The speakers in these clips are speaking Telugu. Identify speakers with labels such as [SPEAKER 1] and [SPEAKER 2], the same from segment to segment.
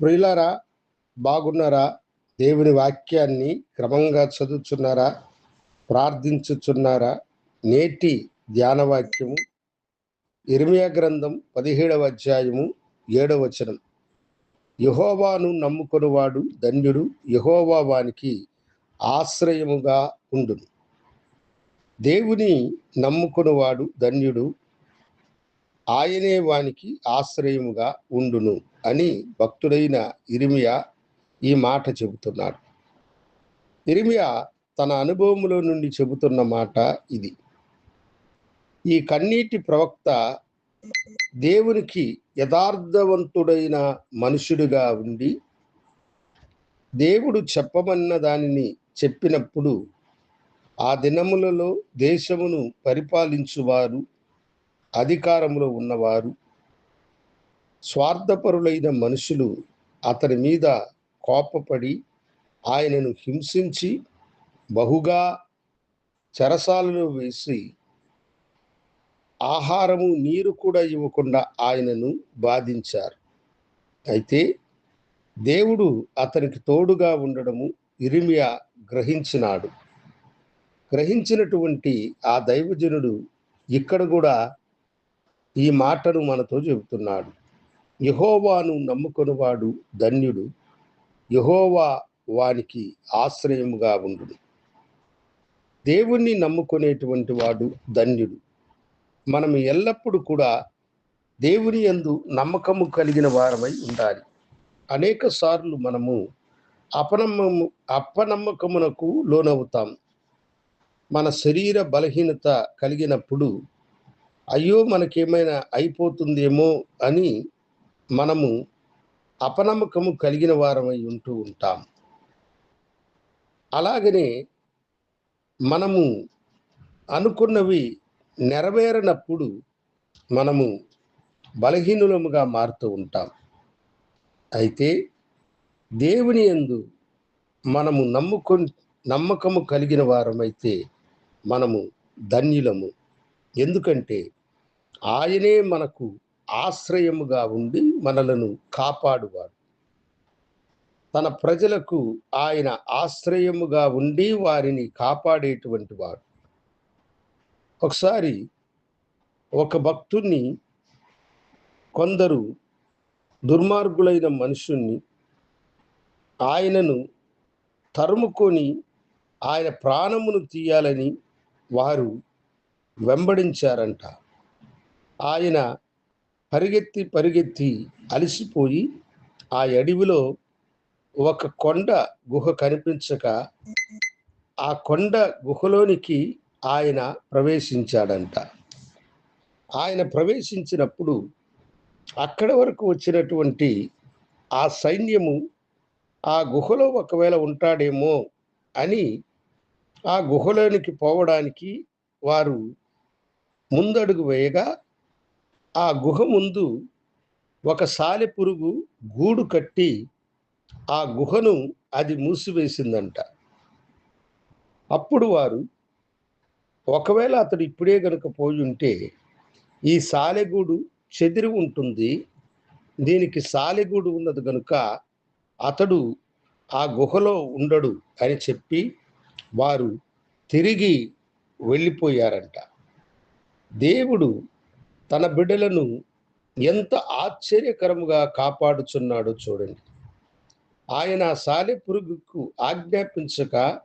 [SPEAKER 1] ప్రియులారా బాగున్నారా? దేవుని వాక్యాన్ని క్రమంగా చదువుచున్నారా? ప్రార్థించుచున్నారా? నేటి ధ్యానవాక్యము ఇర్మియా గ్రంథం పదిహేడవ అధ్యాయము ఏడవ వచనం. యహోవాను నమ్ముకొనివాడు ధన్యుడు యహోవా వానికి ఆశ్రయముగా ఉండును. దేవుని నమ్ముకొనివాడు ధన్యుడు ఆయనే వానికి ఆశ్రయముగా ఉండును అని భక్తుడైన ఇరిమియా ఈ మాట చెబుతున్నాడు. ఇరిమియా తన అనుభవములో నుండి చెబుతున్న మాట ఇది. ఈ కన్నీటి ప్రవక్త దేవునికి యథార్థవంతుడైన మనుషుడిగా ఉండి దేవుడు చెప్పమన్న దానిని చెప్పినప్పుడు ఆ దినములలో దేశమును పరిపాలించువారు అధికారంలో ఉన్నవారు స్వార్థపరులైన మనుషులు అతని మీద కోపపడి ఆయనను హింసించి బహుగా చెరసాలలో వేసి ఆహారము నీరు కూడా ఇవ్వకుండా ఆయనను బాధించారు. అయితే దేవుడు అతనికి తోడుగా ఉండడము ఇరిమియా గ్రహించినాడు. గ్రహించినటువంటి ఆ దైవజనుడు ఇక్కడ కూడా ఈ మాటను మనతో చెబుతున్నాడు. యహోవాను నమ్ముకొనివాడు ధన్యుడు. యహోవా వానికి ఆశ్రయముగా ఉండు దేవుణ్ణి నమ్ముకునేటువంటి వాడు ధన్యుడు. మనం ఎల్లప్పుడూ కూడా దేవుని యందు నమ్మకము కలిగిన వారమై ఉండాలి. అనేక సార్లు మనము అపనమ్మము అపనమ్మకమునకు లోనవుతాం. మన శరీర బలహీనత కలిగినప్పుడు అయ్యో మనకేమైనా అయిపోతుందేమో అని మనము అపనమ్మకము కలిగిన వారమై ఉంటూ ఉంటాం. అలాగనే మనము అనుకున్నవి నెరవేరనప్పుడు మనము బలహీనులముగా మారుతూ ఉంటాం. అయితే దేవుని ఎందు మనము నమ్ముకు నమ్మకము కలిగిన వారమైతే మనము ధన్యులము. ఎందుకంటే ఆయనే మనకు ఆశ్రయముగా ఉండి మనలను కాపాడువాడు. తన ప్రజలకు ఆయన ఆశ్రయముగా ఉండి వారిని కాపాడేటువంటి వాడు. ఒకసారి ఒక భక్తుణ్ణి కొందరు దుర్మార్గులైన మనుషుణ్ణి ఆయనను తరుముకొని ఆయన ప్రాణమును తీయాలని వారు వెంబడించారంట. ఆయన పరిగెత్తి పరిగెత్తి అలసిపోయి ఆ అడవిలో ఒక కొండ గుహ కనిపించక ఆ కొండ గుహలోనికి ఆయన ప్రవేశించాడంట. ఆయన ప్రవేశించినప్పుడు అక్కడ వరకు వచ్చినటువంటి ఆ సైన్యము ఆ గుహలో ఒకవేళ ఉంటాడేమో అని ఆ గుహలోనికి పోవడానికి వారు ముందడుగు వేయగా ఆ గుహ ముందు ఒక సాలెపురుగు గూడు కట్టి ఆ గుహను అది మూసివేసిందంట. అప్పుడు వారు ఒకవేళ అతడు ఇప్పుడే గనుక పోయి ఉంటే ఈ సాలెగూడు చెదిరి ఉంటుంది. దీనికి సాలెగూడు ఉన్నది కనుక అతడు ఆ గుహలో ఉండడు అని చెప్పి వారు తిరిగి వెళ్ళిపోయారంట. దేవుడు తన బిడ్డలను ఎంత ఆశ్చర్యకరముగా కాపాడుచున్నాడో చూడండి. ఆయన సాలె పురుగుకు ఆజ్ఞాపించక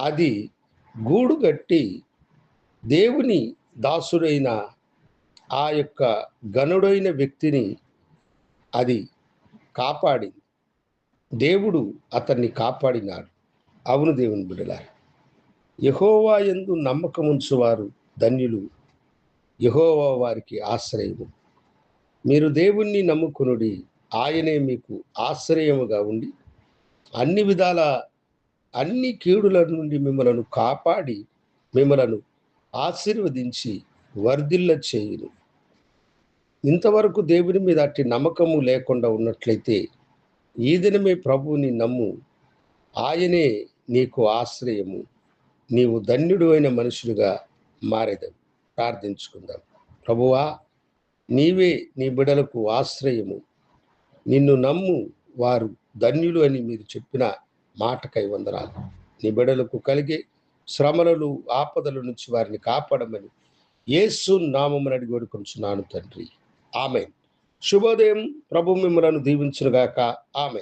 [SPEAKER 1] అది గూడు గట్టి దేవుని దాసుడైన ఆ యొక్క గనుడైన వ్యక్తిని అది కాపాడింది. దేవుడు అతన్ని కాపాడినాడు. అవును దేవుని బిడ్డల యహోవా ఎందు నమ్మకం ఉంచువారు ధన్యులు యహోవా వారికి ఆశ్రయము. మీరు దేవుణ్ణి నమ్ముకునుడి ఆయనే మీకు ఆశ్రయముగా ఉండి అన్ని విధాల అన్ని కీడుల నుండి మిమ్మలను కాపాడి మిమ్మలను ఆశీర్వదించి వర్ధిల్ల చేయును. ఇంతవరకు దేవుని మీద అట్టి నమ్మకము లేకుండా ఉన్నట్లయితే ఈ దినమే ప్రభువుని నమ్ము ఆయనే నీకు ఆశ్రయము. నీవు ధన్యుడు అయిన మనుషులుగా మారేదవు ప్రార్థించుకుందాం. ప్రభువా నీవే నీ బిడలకు ఆశ్రయము. నిన్ను నమ్ము వారు ధన్యులు అని మీరు చెప్పిన మాటకై వందనాలు. నీ బిడలకు కలిగే శ్రమలను ఆపదల నుంచి వారిని కాపాడమని యేసు నామమును అడిగి వేడుకొంచున్నాను తండ్రి. ఆమె శుభోదయం. ప్రభు మిమ్మలను దీవించునుగాక. ఆమె